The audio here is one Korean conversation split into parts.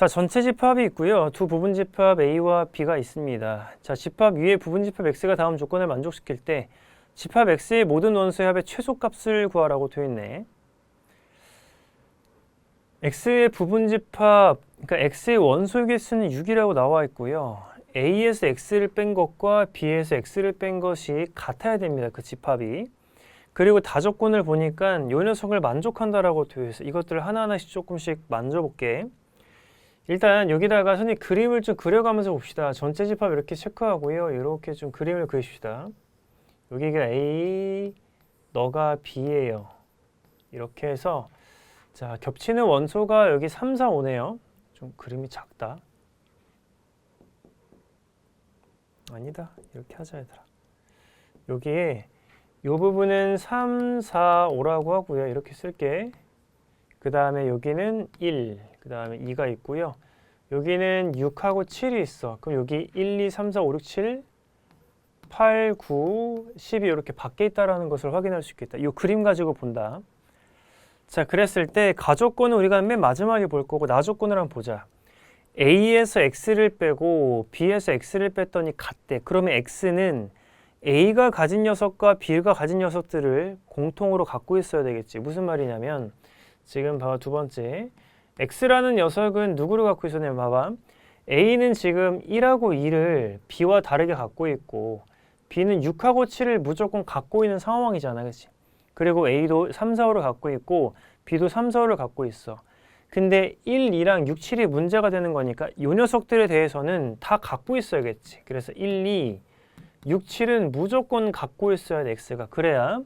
자, 전체 집합이 있고요. 두 부분 집합 A와 B가 있습니다. 자, 집합 위에 부분 집합 X가 다음 조건을 만족시킬 때 집합 X의 모든 원소의 합의 최소값을 구하라고 되어 있네. X의 부분 집합, 그러니까 X의 원소의 개수는 6이라고 나와 있고요. A에서 X를 뺀 것과 B에서 X를 뺀 것이 같아야 됩니다. 그 집합이. 그리고 다조건을 보니까 요 녀석을 만족한다라고 되어 있어. 이것들을 하나하나씩 조금씩 만져볼게. 일단 여기다가 선생님 그림을 좀 그려가면서 봅시다. 전체 집합 이렇게 체크하고요. 이렇게 좀 그림을 그리십시다. 여기가 A, 너가 B예요. 이렇게 해서 자 겹치는 원소가 여기 3, 4, 5네요. 좀 그림이 작다. 아니다. 이렇게 하자 얘들아. 여기에 이 부분은 3, 4, 5라고 하고요. 이렇게 쓸게. 그 다음에 여기는 1, 그 다음에 2가 있고요. 여기는 6하고 7이 있어. 그럼 여기 1, 2, 3, 4, 5, 6, 7, 8, 9, 10이 이렇게 밖에 있다라는 것을 확인할 수 있겠다. 이 그림 가지고 본다. 자, 그랬을 때 가조건은 우리가 맨 마지막에 볼 거고 나조건을 한번 보자. A에서 X를 빼고 B에서 X를 뺐더니 같대. 그러면 X는 A가 가진 녀석과 B가 가진 녀석들을 공통으로 갖고 있어야 되겠지. 무슨 말이냐면 지금 봐봐 두 번째. X라는 녀석은 누구를 갖고 있었냐면 봐봐. A는 지금 1하고 2를 B와 다르게 갖고 있고 B는 6하고 7을 무조건 갖고 있는 상황이잖아 그치? 그리고 A도 3, 4, 5를 갖고 있고 B도 3, 4, 5를 갖고 있어. 근데 1, 2랑 6, 7이 문제가 되는 거니까 이 녀석들에 대해서는 다 갖고 있어야겠지. 그래서 1, 2, 6, 7은 무조건 갖고 있어야 돼 X가. 그래야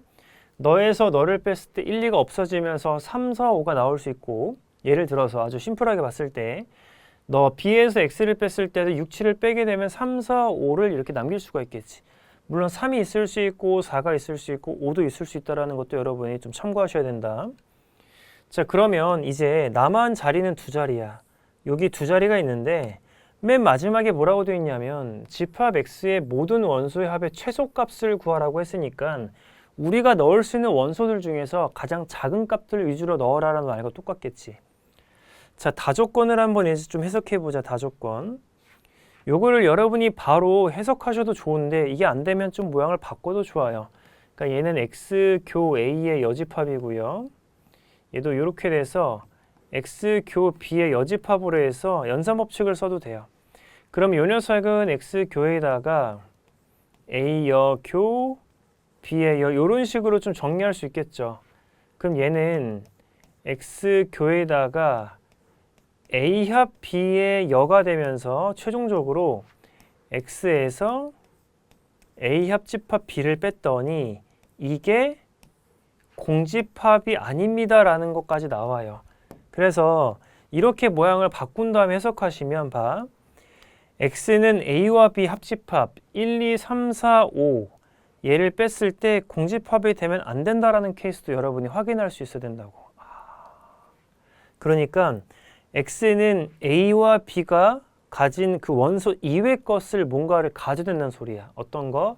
너에서 너를 뺐을 때 1, 2가 없어지면서 3, 4, 5가 나올 수 있고 예를 들어서 아주 심플하게 봤을 때 너 B에서 X를 뺐을 때도 6, 7을 빼게 되면 3, 4, 5를 이렇게 남길 수가 있겠지. 물론 3이 있을 수 있고 4가 있을 수 있고 5도 있을 수 있다는 것도 여러분이 좀 참고하셔야 된다. 자 그러면 이제 남은 자리는 두 자리야. 여기 두 자리가 있는데 맨 마지막에 뭐라고 되어 있냐면 집합 X의 모든 원소의 합의 최소값을 구하라고 했으니까 우리가 넣을 수 있는 원소들 중에서 가장 작은 값들 위주로 넣어라라는 말과 똑같겠지. 자, 다조건을 한번 이제 좀 해석해 보자. 다조건. 요거를 여러분이 바로 해석하셔도 좋은데 이게 안 되면 좀 모양을 바꿔도 좋아요. 그러니까 얘는 x 교 a의 여집합이고요. 얘도 이렇게 돼서 x 교 b의 여집합으로 해서 연산 법칙을 써도 돼요. 그럼 요 녀석은 x 교에다가 a 여교 b의 여 이런 식으로 좀 정리할 수 있겠죠. 그럼 얘는 x 교에다가 A 합 B의 여가 되면서 최종적으로 X에서 A 합 집합 B를 뺐더니 이게 공집합이 아닙니다라는 것까지 나와요. 그래서 이렇게 모양을 바꾼 다음에 해석하시면 봐. X는 A와 B 합집합 1, 2, 3, 4, 5 얘를 뺐을 때 공집합이 되면 안 된다라는 케이스도 여러분이 확인할 수 있어야 된다고. 그러니까 X는 A와 B가 가진 그 원소 이외 것을 뭔가를 가져낸다는 소리야. 어떤 거?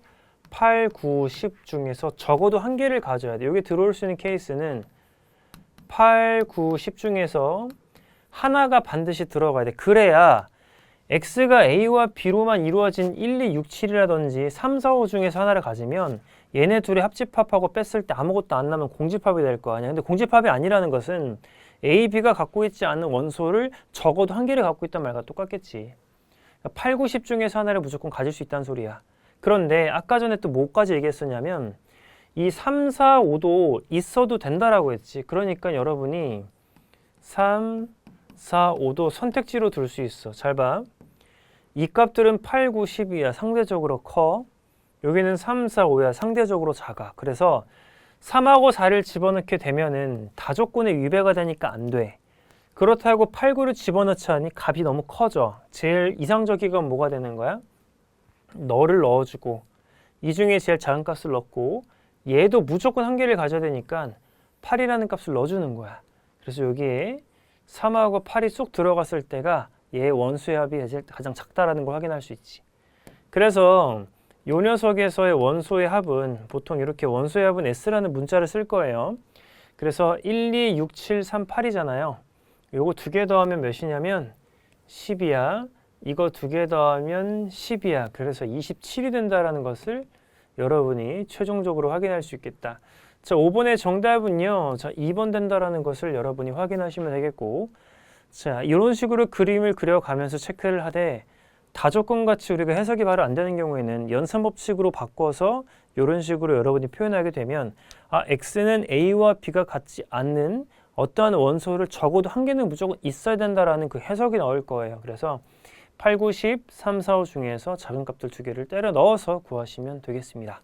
8, 9, 10 중에서 적어도 한 개를 가져야 돼. 여기 들어올 수 있는 케이스는 8, 9, 10 중에서 하나가 반드시 들어가야 돼. 그래야 X가 A와 B로만 이루어진 1, 2, 6, 7이라든지 3, 4, 5 중에서 하나를 가지면 얘네 둘이 합집합하고 뺐을 때 아무것도 안 나면 공집합이 될 거 아니야. 근데 공집합이 아니라는 것은 A, B가 갖고 있지 않은 원소를 적어도 한 개를 갖고 있단 말과 똑같겠지. 8, 9, 10 중에서 하나를 무조건 가질 수 있다는 소리야. 그런데 아까 전에 또 뭐까지 얘기했었냐면 이 3, 4, 5도 있어도 된다라고 했지. 그러니까 여러분이 3, 4, 5도 선택지로 둘 수 있어. 잘 봐. 이 값들은 8, 9, 10이야. 상대적으로 커. 여기는 3, 4, 5야. 상대적으로 작아. 그래서 3하고 4를 집어넣게 되면은 다조건에 위배가 되니까 안 돼. 그렇다고 8, 9를 집어넣지 않니 값이 너무 커져. 제일 이상적인 건 뭐가 되는 거야? 너를 넣어주고 이 중에 제일 작은 값을 넣고 얘도 무조건 한 개를 가져야 되니까 8이라는 값을 넣어주는 거야. 그래서 여기에 3하고 8이 쏙 들어갔을 때가 얘 원수의 합이 가장 작다라는 걸 확인할 수 있지. 그래서 요 녀석에서의 원소의 합은 보통 이렇게 원소의 합은 S라는 문자를 쓸 거예요. 그래서 1, 2, 6, 7, 3, 8이잖아요. 요거 두 개 더하면 몇이냐면 10이야. 이거 두 개 더하면 10이야. 그래서 27이 된다라는 것을 여러분이 최종적으로 확인할 수 있겠다. 자, 5번의 정답은요. 자, 2번 된다라는 것을 여러분이 확인하시면 되겠고. 자, 이런 식으로 그림을 그려가면서 체크를 하되 다조건같이 우리가 해석이 바로 안 되는 경우에는 연산 법칙으로 바꿔서 이런 식으로 여러분이 표현하게 되면 아, x는 a와 b가 같지 않는 어떠한 원소를 적어도 한 개는 무조건 있어야 된다라는 그 해석이 나올 거예요. 그래서 8, 9, 10, 3, 4, 5 중에서 작은 값들 두 개를 때려 넣어서 구하시면 되겠습니다.